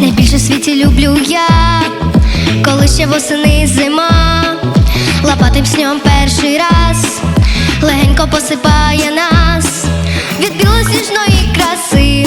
Найбільше в світі люблю я. Коли ще восени зима, лопатим снігом перший раз, легенько посипає нас. Від білосніжної краси,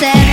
said